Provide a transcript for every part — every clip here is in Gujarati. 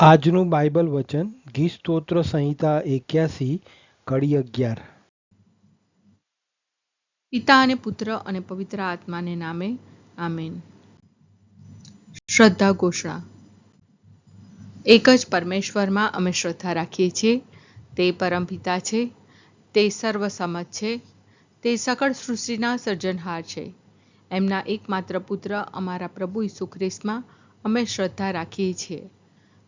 આજનું બાઇબલ વચન ગીત સ્તોત્ર સંહિતા એક્યાસી, કડી અગિયાર. પિતા અને પુત્ર અને પવિત્ર આત્માને નામે, આમેન. શ્રદ્ધા ઘોષણા. એક જ પરમેશ્વરમાં અમે શ્રદ્ધા રાખીએ છીએ, તે પરમપિતા છે, તે સર્વસમજ છે, તે સકળ સૃષ્ટિના સર્જનહાર છે. એમના એકમાત્ર પુત્ર અમારા પ્રભુ ઈસુ ખ્રિસ્તમાં અમે શ્રદ્ધા રાખીએ છીએ.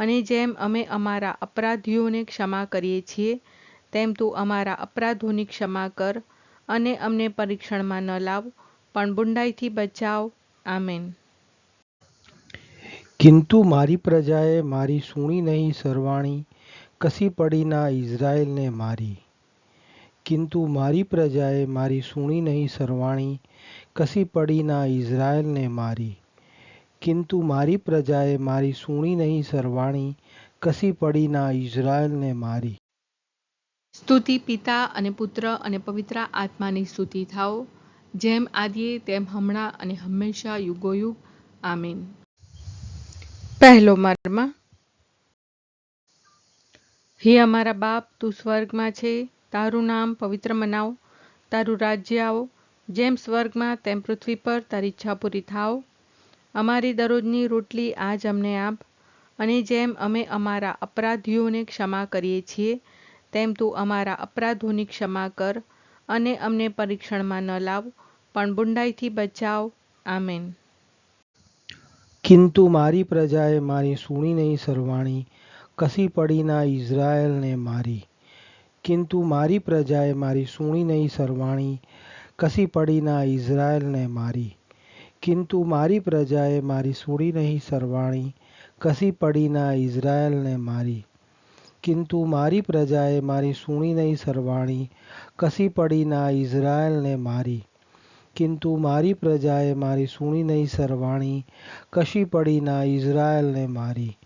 અને જેમ અમે અમારા અપરાધીઓને ક્ષમા કરીએ છીએ, તેમ તું અમારા અપરાધોની ક્ષમા કર અને અમને પરીક્ષણમાં ન લાવ, પણ બુંડાઈથી બચાવ. આમેન. કિંતુ મારી પ્રજાએ મારી સૂણી નહીં સરવાણી, કસી પડીના ઇઝરાયલને મારી. કિંતુ મારી પ્રજાએ મારી સૂણી નહીં સરવાણી, કસી પડીના ઇઝરાયલને મારી. કિંતુ મારી પ્રજાએ મારી સૂણી નહીં સરવાણી, કસી પડી ના ઇઝરાયલને મારી. સ્તુતિ પિતા અને પુત્ર અને પવિત્ર આત્માની સ્તુતિ થાઓ, જેમ આદિએ તેમ હમણાં અને હંમેશા યુગોયુગ. આમીન. પહેલો મર્મ. હે અમારા બાપ, તું સ્વર્ગમાં છે, તારું નામ પવિત્ર મનાવ, તારું રાજ્ય આવો, જેમ સ્વર્ગમાં તેમ પૃથ્વી પર તારી ઈચ્છા પૂરી થાવ અમારી દરરોજની રોટલી આજ અમને આપ અને જેમ અમે અમારા અપરાધીઓને ક્ષમા કરીએ છીએ, તેમ તું અમારા અપરાધોની ક્ષમા કર અને અમને પરીક્ષણમાં ન લાવ, પણ બુંડાઈથી બચાવ. આમેન. કિંતુ મારી પ્રજાએ મારી સૂણી નહીં સરવાણી, કસી પડીના ઇઝરાયલને મારી. કિંતુ મારી પ્રજાએ મારી સૂણી નહીં સરવાણી, કસી પડીના ઇઝરાયલને મારી. કિંતુ મારી પ્રજાએ મારી સૂણી નહીં સરવાણી કસી પડીના ઇઝરાયેલને મારી કિંતુ મારી પ્રજાએ મારી સૂણી નહીં સરવાણી કસી પડીના ઇઝરાયેલને મારી કિંતુ મારી પ્રજાએ મારી સૂણી નહીં સરવાણી કશી પડીના ઇઝરાયેલને મારી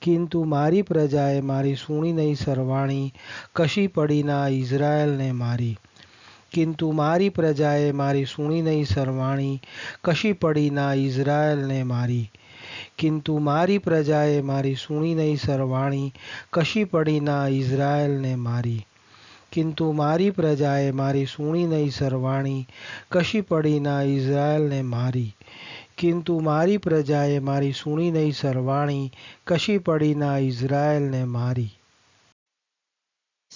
કિંતુ મારી પ્રજાએ મારી સૂણી નહીં સરવાણી કશી પડીના ઇઝરાયેલને મારી કિંતુ મારી પ્રજાએ મારી સૂણી નહીં સરવાણી કશી પડીના ઇઝરાયેલને મારી કિંતુ મારી પ્રજાએ મારી સૂણી નહીં સરવાણી કશી પડીના ઇઝરાયેલને મારી કિંતુ મારી પ્રજાએ મારી સૂણી નહીં સરવાણી કશી પડીના ઇઝરાયેલને મારી કિંતુ મારી પ્રજાએ મારી સૂણી નહીં સરવાણી કશી પડીના ઇઝરાયેલને મારી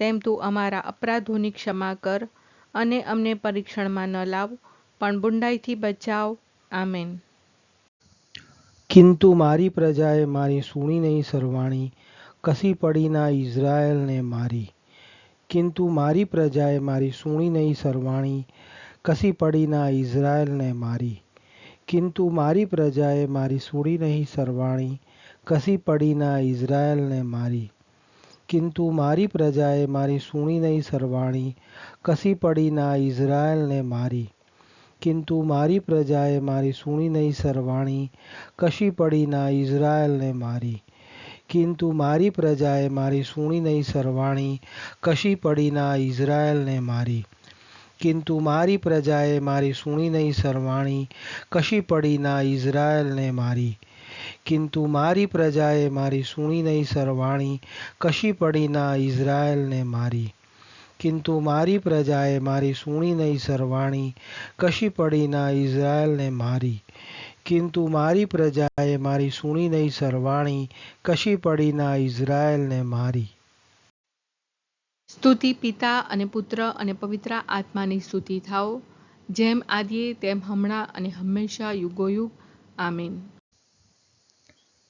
તેમ તું અમારા અપરાધોની ક્ષમા કર અને અમને પરીક્ષણમાં ન લાવ, પણ બુંડાઈથી બચાવ. આમેન. કિંતુ મારી પ્રજાએ મારી સૂણી નહીં સરવાણી, કસી પડીના ઇઝરાયલને મારી. કિંતુ મારી પ્રજાએ મારી સૂણી નહીં સરવાણી, કસી પડીના ઇઝરાયલને મારી. કિંતુ મારી પ્રજાએ મારી સુણી નહીં સરવાણી, કસી પડીના ઇઝરાયલને મારી. કિંતુ મારી પ્રજાએ મારી સૂણી નહીં સરવાણી કસી પડીના ઇઝરાયેલને મારી કિંતુ મારી પ્રજાએ મારી સૂણી નહીં સરવાણી કશી પડીના ઇઝરાયેલને મારી કિંતુ મારી પ્રજાએ મારી સૂણી નહીં સરવાણી કશી પડી ના ઇઝરાયલને મારી કિંતુ મારી પ્રજાએ મારી સૂણી નહીં સરવાણી કશી પડી ના ઇઝરાયલને મારી કિંતુ મારી પ્રજાએ મારી સુણી નહીં સરવાણી, કશી પડી ઇઝરાયલને મારી? કિંતુ મારી પ્રજાએ મારી સુણી નહીં સરવાણી, કશી પડી ઇઝરાયલને મારી? કિંતુ મારી પ્રજાએ મારી સુણી નહીં સરવાણી, કશી પડી ઇઝરાયલને મારી? સ્તુતિ પિતા અને પુત્ર અને પવિત્ર આત્માની સ્તુતિ થાઓ, જેમ આદિએ તેમ હમણાં અને હંમેશા યુગોયુગ. આમીન.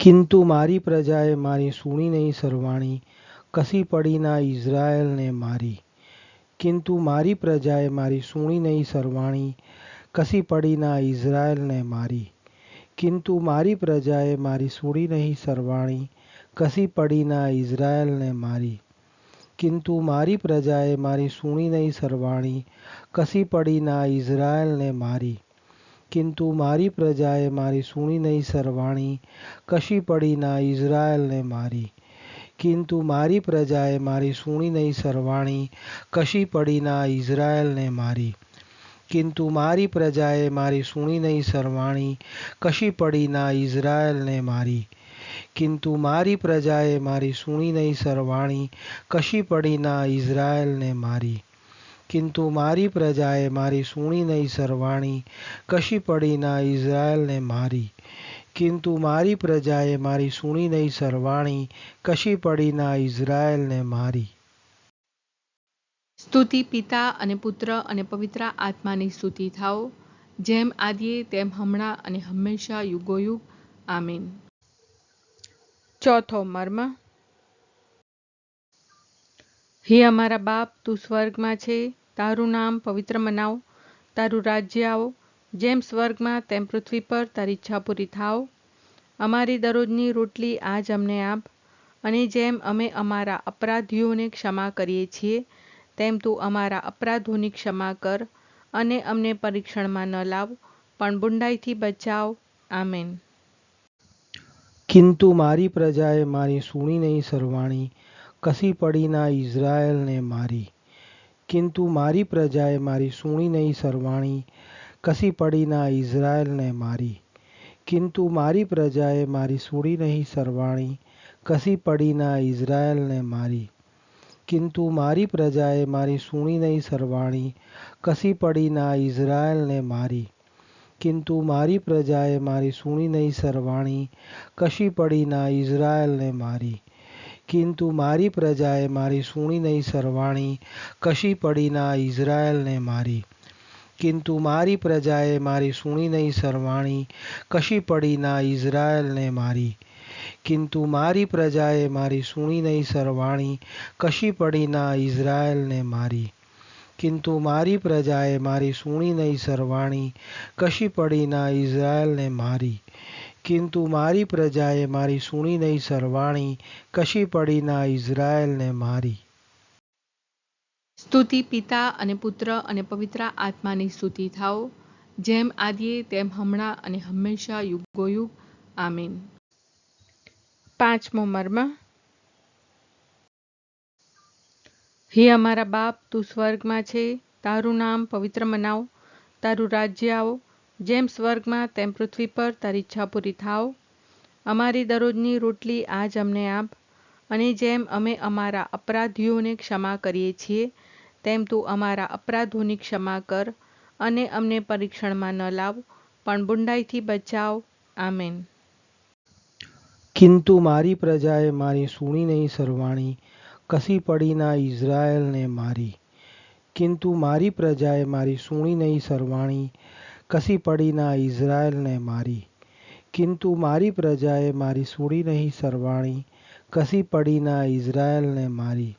કિંતુ મારી પ્રજાએ મારી સૂણી નહીં સરવાણી કસી પડી ના ઇઝરાયલને મારી કિંતુ મારી પ્રજાએ મારી સૂણી નહીં સરવાણી કસી પડી ના ઇઝરાયલને મારી કિંતુ મારી પ્રજાએ મારી સૂણી નહીં સરવાણી કસી પડી ના ઇઝરાયલને મારી કિંતુ મારી પ્રજાએ મારી સૂણી નહીં સરવાણી કસી પડી ના ઇઝરાયલને મારી કિંતુ મારી પ્રજાએ મારી સૂણી નહીં સરવાણી કશી પડી ના ઇઝરાયલને મારી કિંતુ મારી પ્રજાએ મારી સૂણી નહીં સરવાણી કશી પડી ના ઇઝરાયલને મારી કિંતુ મારી પ્રજાએ મારી સૂણી નહીં સરવાણી કશી પડી ના ઇઝરાયલને મારી કિંતુ મારી પ્રજાએ મારી સૂણી નહીં સરવાણી કશી પડી ના ઇઝરાયલને મારી કિંતુ મારી પ્રજાએ મારી સુણી નહીં સરવાણી, કશી પડી ઇઝરાયલને મારી. કિંતુ મારી પ્રજાએ મારી સુણી નહીં સરવાણી, કશી પડી ના ઇઝરાયલને મારી. સ્તુતિ પિતા અને પુત્ર અને પવિત્ર આત્માની સ્તુતિ થાઓ, જેમ આદિએ તેમ હમણાં અને હંમેશા યુગોયુગ. આમીન. ચોથો મર્મ. હે અમારા બાપ, તું સ્વર્ગમાં છે તારું નામ પવિત્ર મનાવ, તારું રાજ્ય આવો, જેમ સ્વર્ગમાં તેમ પૃથ્વી પર તારી ઈચ્છા પૂરી થાવ. અમારી દરરોજની રોટલી આજ અમને આપ, અને જેમ અમે અમારા અપરાધીઓને ક્ષમા કરીએ છીએ, તેમ તું અમારા અપરાધોની ક્ષમા કર અને અમને પરીક્ષણમાં ન લાવ, પણ બુંડાઈથી બચાવ. આમેન. કિંતુ મારી પ્રજાએ મારી સૂણી નહીં સરવાણી, કસી પડીના ઇઝરાયલને મારી. કિંતુ મારી પ્રજાએ મારી સૂણી નહીં સરવાણી કસી પડી ના ઇઝરાયલને મારી કિંતુ મારી પ્રજાએ મારી સૂણી નહીં સરવાણી કસી પડી ના ઇઝરાયલને મારી કિંતુ મારી પ્રજાએ મારી સૂણી નહીં સરવાણી કસી પડી ના ઇઝરાયલને મારી કિંતુ મારી પ્રજાએ મારી સૂણી નહીં સરવાણી કશી પડી ના ઇઝરાયલને મારી કિંતુ મારી પ્રજાએ મારી સૂણી નહીં સરવાણી કશી પડી ના ઇઝરાયલને મારી કિંતુ મારી પ્રજાએ મારી સૂણી નહીં સરવાણી કશી પડી ના ઇઝરાયલને મારી કિંતુ મારી પ્રજાએ મારી સૂણી નહીં સરવાણી કશી પડી ના ઇઝરાયલને મારી કિંતુ મારી પ્રજાએ મારી સૂણી નહીં સરવાણી કશી પડી ના ઇઝરાયલને મારી કિંતુ મારી પ્રજાએ મારી સુણી નહીં સરવાણી કશી પડી ઇઝરાયલને મારી. સ્તુતિ પિતા અને પુત્ર અને પવિત્ર આત્માની સ્તુતિ થાઓ, જેમ આદિએ તેમ હમણાં અને હંમેશા યુગોયુગ. આમીન. પાંચમો મર્મ. હે અમારા બાપ, તું સ્વર્ગમાં છે, તારું નામ પવિત્ર મનાવ, તારું રાજ્ય આવો જેમ સ્વર્ગમાં તેમ પૃથ્વી પર તારી ઈચ્છા પૂરી થાવ અમારી દરરોજની રોટલી આજ અમને આપ. અને જેમ અમે અમારા અપરાધીઓને ક્ષમા કરીએ છીએ, તેમ તું અમારા અપરાધોની ક્ષમા કર અને અમને પરીક્ષણમાં ન લાવ, પણ બુંડાઈથી બચાવ. આમેન. કિંતુ મારી પ્રજાએ મારી સૂણી નહીં સરવાણી, કસી પડી ના ઇઝરાયલને મારી. કિંતુ મારી પ્રજાએ મારી સૂણી નહીં સરવાણી કસી પડી ના ઇઝરાયલને મારી કિંતુ મારી પ્રજાએ મારી સૂણી નહીં સરવાણી કસી પડીના ઇઝરાયલને મારી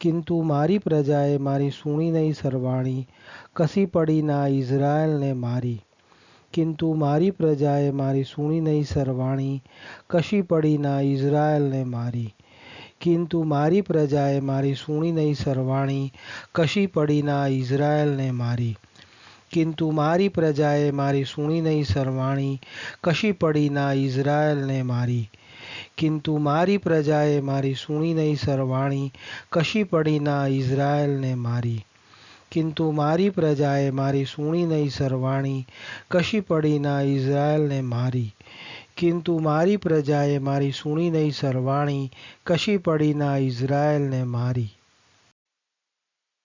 કિંતુ મારી પ્રજાએ મારી સુણી નહીં સરવાણી કસી પડીના ઇઝરાયલને મારી કિંતુ મારી પ્રજાએ મારી સુણી નહીં સરવાણી કશી પડીના ઇઝરાયલને મારી કિંતુ મારી પ્રજાએ મારી સુણી નહીં સરવાણી કશી પડીના ઇઝરાયલને મારી કિંતુ મારી પ્રજાએ મારી સુણી નહીં સરવાણી કશી પડીના ઇઝરાયલને મારી કિંતુ મારી પ્રજાએ મારી સુણી નહીં સરવાણી કશી પડીના ઇઝરાયલને મારી કિંતુ મારી પ્રજાએ મારી સુણી નહીં સરવાણી કશી પડીના ઇઝરાયલને મારી કિંતુ મારી પ્રજાએ મારી સુણી નહીં સરવાણી કશી પડીના ઇઝરાયલને મારી